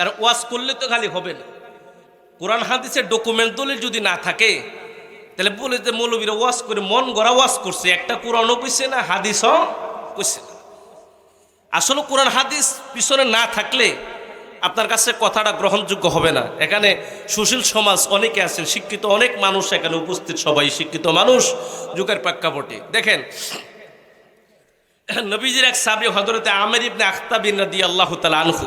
আর ওয়াজ করলে তো খালি হবে না। কোরআন, হাদিসের ডকুমেন্ট দলিল যদি না থাকে, তাহলে বলে যে মৌলবীরা ওয়াজ করে, মন গড়া ওয়াজ করছে। একটা কোরআনও কইছে না, হাদিসও কইছে না। আসলে কোরআন, হাদিস পিছনে না থাকলে আপনার কাছে কথাটা গ্রহণযোগ্য হবে না। এখানে সুশীল সমাজ অনেকে আছেন, শিক্ষিত অনেক মানুষ এখানে উপস্থিত, সবাই শিক্ষিত মানুষ, যুগের প্রেক্ষাপটে। দেখেন, নবীজির এক সাবি হজরতে আমের ইবনে আখতাবিন রাদি আল্লাহ তালা আনহু।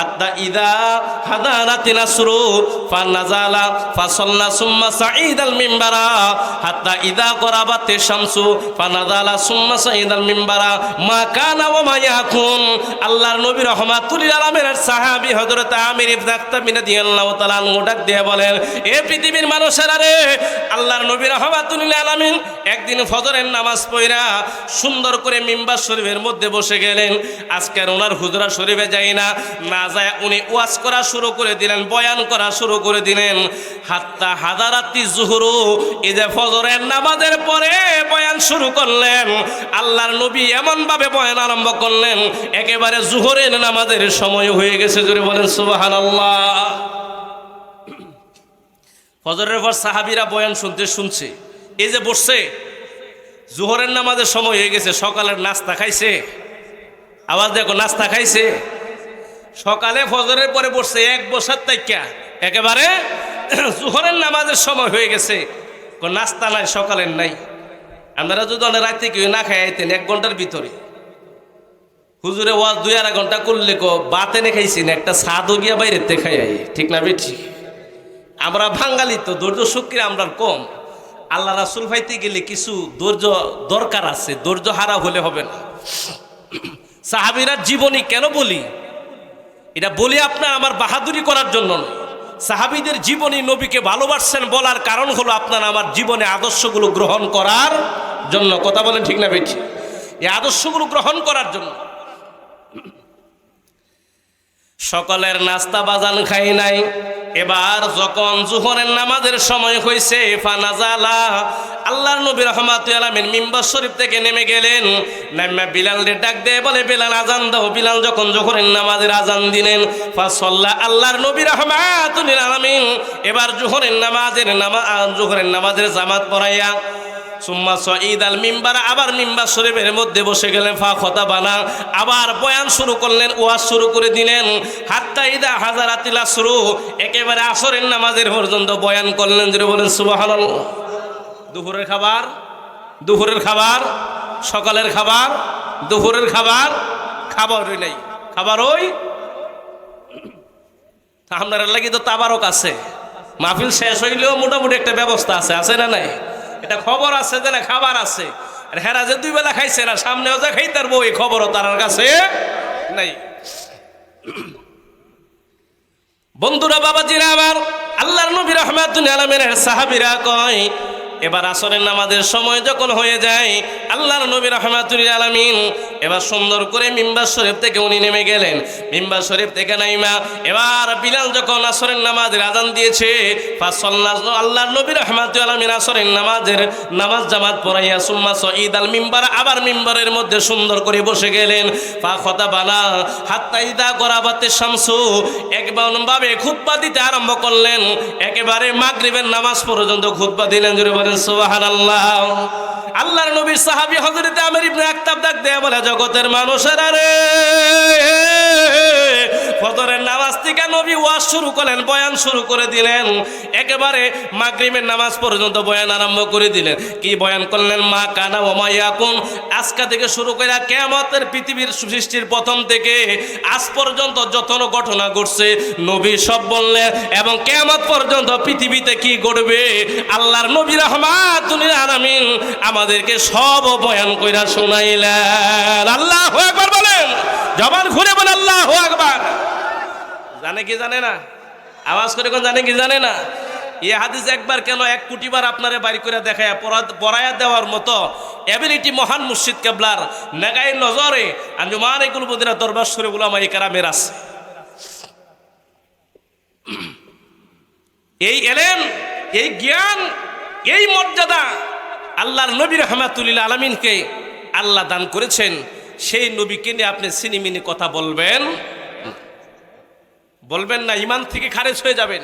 হাত্তা ইদা হাদানাতি নাসরু ফানাজালা ফাসাল্লা সুম্মা সাঈদাল মিম্বারা। হাত্তা ইদা করাবাতে শামসু, ফানাজালা সুম্মা মা কানা ওয়া মা আল্লাহর নবী রহমাতুল্লিল আলামিন সাহাবী হযরত আমির ইবনে আখতাব রাদিয়াল্লাহু তাআলা বলেন, এ পৃথিবীর মানুষেরা রে, আল্লাহর নবী রহমাতুল্লিল আলামিন একদিন ফজরের নামাজ পড়া সুন্দর করে মিম্বার শরীফের মধ্যে বসে গেলেন। আজকের ওনার হুজরা শরীফে যাই না যায় উনি ওয়াজ করা শুরু করে দিলেন, বয়ান করা শুরু করে দিলেন। হাত্তা হাজারাতি জুহুরু, এই যে ফজরের নামাজের পরে বয়ান শুরু করলেন, আল্লাহর নবী এমন ভাবে বয়ান আরম্ভ করলেন, একেবারে জুহরের নামাজের সময় হয়ে গেছে জুড়ে বলেন সুবহানাল্লাহ। ফজরের পর সাহাবিরা বয়ান শুনতে শুনছে, এই যে বসছে, জোহরের নামাজের সময় হয়ে গেছে, সকালের নাস্তা খাইছে, আওয়াজ দেখো, নাস্তা খাইছে। সকালে ফজরের পরে বসছে, এক বছর তাইকা। একেবারে জোহরের নামাজের সময় হয়ে গেছে। নাস্তা নাই, সকালের নাই। আপনারা যদি অনেক রাত থেকে না খাই আইতেন এক ঘণ্টার ভিতরে। হুজুরে ওয়াজ দুই আড়াই ঘণ্টা করলে কো বাতে নে খাইছি না একটা সাদও গিয়া বাইরের তে খাই আই ঠিক না বেঠি আমরা বাঙালি তো, ধৈর্য শক্তি আমরা কম। আল্লাহ রাসুল ভাইতে গেলে কিছু ধৈর্য দরকার আছে, ধৈর্য হারা হলে হবে না। সাহাবিরা জীবনী কেন বলি? এটা বলে আপনার আমার বাহাদুরি করার জন্য নয়। সাহাবিদের জীবনী নবীকে ভালোবাসছেন বলার কারণ হলো আপনার আমার জীবনে আদর্শগুলো গ্রহণ করার জন্য। কথা বলেন ঠিক না বেঠি এই আদর্শগুলো গ্রহণ করার জন্য। সকলের নাস্তা বাজান খাই নাই। এবার যখন জুহরের নামাজের সময় হয়েছে ফানাজালা, আল্লাহর নবী রহমাতুল আলামিন মিম্বার শরীফ থেকে নেমে গেলেন। বিলাল বিলালকে ডাক দিয়ে বলে, বিলাল, আজান দাও। বিলাল যখন জোহরের নামাজের আজান দিলেন, ফাসল্লা আল্লাহর নবী রহমাতুল আলামিন এবার জোহরের নামাজের নামা জোহরের নামাজের জামাত পড়াইয়া সুম্মা সঈদ আল মিম্বার, আবার মিম্বার শরীফের মধ্যে বসে গেলেন, ফা খতা বানা। আবার বয়ান শুরু করলেন, ওয়াজ শুরু করে দিলেন। হাত্তা ইদা হাজারাতিলা শুরু। একেবারে আসরের নামাজের পর্যন্ত বয়ান করলেন যে বলেন সুবাহান দুপুরের খাবার দুপুরের খাবার, সকালের খাবার, দুপুরের খাবার খাবার ওই নাই। খাবার ওই আপনার লাগি তো তাবারক আছে। মাহফিল শেষ হইলেও মোটামুটি একটা ব্যবস্থা আছে আছে না নাই? এটা খবর আছে যে না খাবার আছে। আর হেরা যে দুই বেলা খাইছে না, সামনেও যা খাই তার এই খবরও তার কাছে নাই। বন্ধুরা বাবা বাবাজিরা, আবার আল্লাহর নবী রহমাতুল আলমের সাহাবিরা কয়, এবার আসরের নামাজের সময় যখন হয়ে যায়, আল্লাহর নবী রহমাতুল আলমিন এবার সুন্দর করে মিম্বার শরীফ থেকে উনি নেমে গেলেন। মিম্বার শরীফ থেকে নাইমা, এবার বিলাল যখন আসরের নামাজের আজান দিয়েছে আল্লাহর নবী রহমাতুল আলমিন আসরের নামাজের নামাজ জামাত পড়াইয়া সুম্মা সঈদ আল মিম্বার আবার মিম্বারের মধ্যে সুন্দর করে বসে গেলেন। পা খতা বানা হাত্তা ইদা করাবাতে শামসু, একবারভাবে খুতবা দিতে আরম্ভ করলেন। একেবারে মাগরিবের নামাজ পর্যন্ত খুতবা দিলেন জুড়ে বলেন সুবাহান আল্লাহ আল্লাহর নবীর সাহাবী হযরত আমির ইবনে আক্তাব ডাক দেয়া বলে জগতের মানুষেরা রে ফজরের নামাজ থেকে নবী ওয়াজ শুরু করলেন, বয়ান শুরু করে দিলেন। একেবারে মাগরিবের নামাজ পর্যন্ত বয়ান আরম্ভ করে দিলেন। কি বয়ান করলেন? মা কানা ও মাইয়াকুন আজকা থেকে শুরু করে কেমতের পৃথিবীর সৃষ্টির প্রথম থেকে আজ পর্যন্ত যত ঘটনা ঘটছে, নবী সব বললেন, এবং কেমত পর্যন্ত পৃথিবীতে কি ঘটবে? আল্লাহর নবী রহমাতুল আলামিন আমাদেরকে সব বয়ান কইরা শোনাইলেন। আল্লাহ একবার বলেন। জবান ঘুরে বলেন আল্লাহ একবার জানে কি জানে না? আওয়াজ করে কোন জানে কি জানে না? এই হাদিস একবার কেন এক কোটিবার আপনারে বাড়ি করে দেখায় পড়া- পড়ায়া দেওয়ার মতো এবিলিটি মহান মুর্শিদ কেবলার নেগাই নজরে আঞ্জুমান এগুলো মদিনা দরবার সরে উলামা এই কারামের আছে। এই এলেন, এই জ্ঞান, এই মর্যাদা আল্লাহর নবী রহমাতুল্লিল আলমিনকে আল্লাহ দান করেছেন। সেই নবীকে নিয়ে আপনি সিনিমিনি কথা বলবেন। বলবেন না ইমান থেকে খারেজ হয়ে যাবেন।